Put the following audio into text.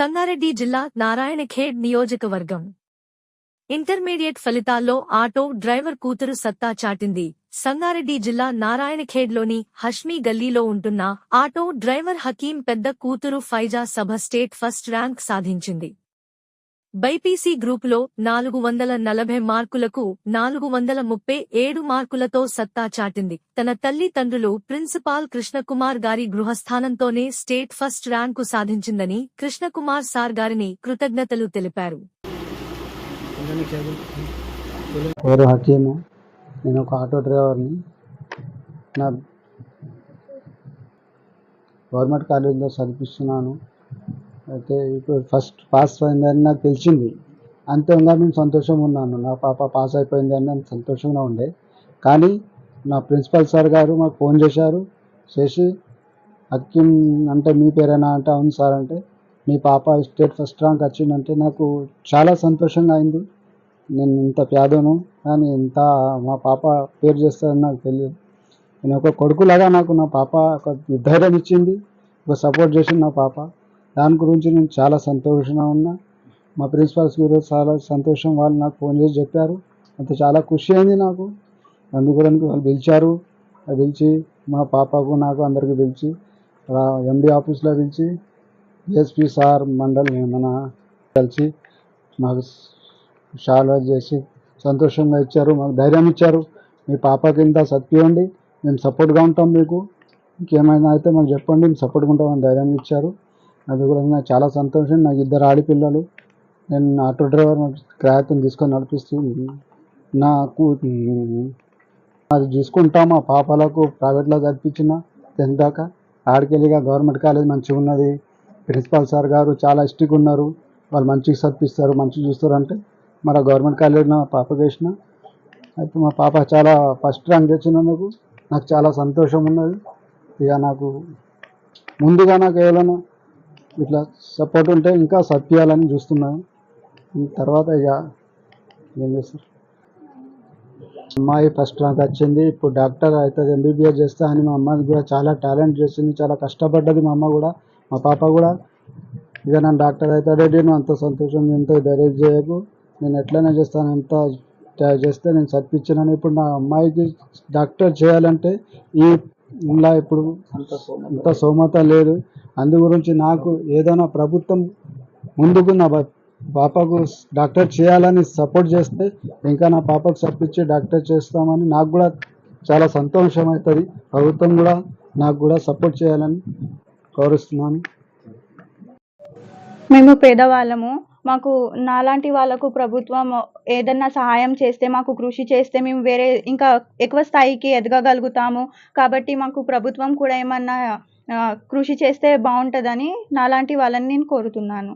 సంగారెడ్డి జిల్లా నారాయణఖేడ్ నియోజకవర్గం. ఇంటర్మీడియట్ ఫలితాల్లో ఆటో డ్రైవర్ కూతురు సత్తా చాటింది. సంగారెడ్డి జిల్లా నారాయణఖేడ్లోని హష్మీ గల్లీలో ఉంటున్న ఆటో డ్రైవర్ హకీం పెద్ద కూతురు Faiza Saba state first rank సాధించింది. బైపీసీ గ్రూపులో నాలుగు వందల నలభై మార్కులకు నాలుగు వందల ముప్పై ఏడు మార్కులతో సత్తా చాటింది. తన తల్లి తండ్రులు ప్రిన్సిపాల్ కృష్ణకుమార్ గారి గృహస్థానంతోనే స్టేట్ ఫస్ట్ ర్యాంకు సాధించిందని కృష్ణకుమార్ సార్ గారిని కృతజ్ఞతలు తెలిపారు. పేరు హకీమ్. నేను ఒక ఆటో డ్రైవర్ని. నా గవర్నమెంట్ కాలేజీలో చదివిస్తున్నాను. అయితే ఇప్పుడు ఫస్ట్ పాస్ అయిందని నాకు తెలిసింది. అంతేగా నేను సంతోషంగా ఉన్నాను. నా పాప పాస్ అయిపోయిందని నేను సంతోషంగా ఉండే. కానీ నా ప్రిన్సిపల్ సార్ గారు మాకు ఫోన్ చేశారు. చేసి అక్కిం అంటే మీ పేరేనా? అంటే అవును సార్ అంటే మీ పాప స్టేట్ ఫస్ట్ ర్యాంక్ వచ్చిందంటే నాకు చాలా సంతోషంగా అయింది. నేను ఇంత పేదను కానీ ఇంత మా పాప పేరు చేస్తారని నాకు తెలియదు. నేను ఒక కొడుకులాగా నాకు నా పాప ఒక ధైర్యం ఇచ్చింది ఒక సపోర్ట్ చేసింది నా పాప. దాని గురించి నేను చాలా సంతోషంగా ఉన్నా. మా ప్రిన్సిపాల్స్ కూడా చాలా సంతోషం. వాళ్ళు నాకు ఫోన్ చేసి చెప్పారు. అంత చాలా ఖుషి అయింది నాకు. అందుకోడానికి వాళ్ళు పిలిచారు. పిలిచి మా పాపకు నాకు అందరికి పిలిచి ఎండి ఆఫీస్లో పిలిచి ఎస్పీ సార్ మండల్ మన కలిసి మాకు షాల్వా చేసి సంతోషంగా ఇచ్చారు. మాకు ధైర్యం ఇచ్చారు. మీ పాపకి ఇంత సత్పియండి మేము సపోర్ట్గా ఉంటాం మీకు. ఇంకేమైనా అయితే మాకు చెప్పండి. మేము సపోర్ట్గా ఉంటామని ధైర్యం ఇచ్చారు. అది కూడా నాకు చాలా సంతోషం. నాకు ఇద్దరు ఆడపిల్లలు. నేను ఆటో డ్రైవర్ క్రాయత్తం తీసుకొని నడిపిస్తూ నాకు అది చూసుకుంటా మా పాపలకు ప్రైవేట్లో చదివించిన టెన్త్ దాకా. ఆడికెళ్ళిగా గవర్నమెంట్ కాలేజ్ మంచిగా ఉన్నది. ప్రిన్సిపాల్ సార్ గారు చాలా స్ట్రిక్ ఉన్నారు. వాళ్ళు మంచిగా చదివిస్తారు మంచిగా చూస్తారు అంటే. మరి గవర్నమెంట్ కాలేజ్ నా పాప చేసిన అయితే మా పాప చాలా ఫస్ట్ ర్యాంక్ తెచ్చినందుకు నాకు చాలా సంతోషం ఉన్నది. ఇక నాకు ముందుగా నాకు ఏదైనా ఇట్లా సపోర్ట్ ఉంటే ఇంకా సత్యాలని చూస్తున్నాను తర్వాత ఇక ఏం చేస్తారు? అమ్మాయి ఫస్ట్ ర్యాంక్ వచ్చింది. ఇప్పుడు డాక్టర్ అవుతుంది ఎంబీబీఎస్ చేస్తా అని మా అమ్మాయి కూడా చాలా టాలెంట్ చేసింది. చాలా కష్టపడ్డది మా అమ్మ కూడా. మా పాప కూడా. ఇక నన్ను డాక్టర్ అవుతాడేంటి నువ్వు అంత సంతోషం ఎంతో ధైర్యం చేయకు. నేను ఎట్లయినా చేస్తాను. ఎంత చేస్తే నేను చదివించినాను. ఇప్పుడు నా అమ్మాయికి డాక్టర్ చేయాలంటే ఈ ఇలా ఇప్పుడు అంత సోమత లేదు. అందు గురించి నాకు ఏదైనా ప్రభుత్వం ముందుకు నా పాపకు డాక్టర్ చేయాలని సపోర్ట్ చేస్తే ఇంకా నా పాపకు సప్పించి డాక్టర్ చేస్తామని నాకు కూడా చాలా సంతోషం అవుతుంది ప్రభుత్వం కూడా నాకు కూడా సపోర్ట్ చేయాలని కోరుస్తున్నాను. మేము పేదవాళ్ళము. మాకు నాలాంటి వాళ్ళకు ప్రభుత్వం ఏదన్నా సహాయం చేస్తే మాకు కృషి చేస్తే మేము వేరే ఇంకా ఎక్కువ స్థాయికి ఎదగగలుగుతాము. కాబట్టి మాకు ప్రభుత్వం కూడా ఏమన్నా కృషి చేస్తే బాగుంటుందని నాలాంటి వాళ్ళని నేను కోరుతున్నాను.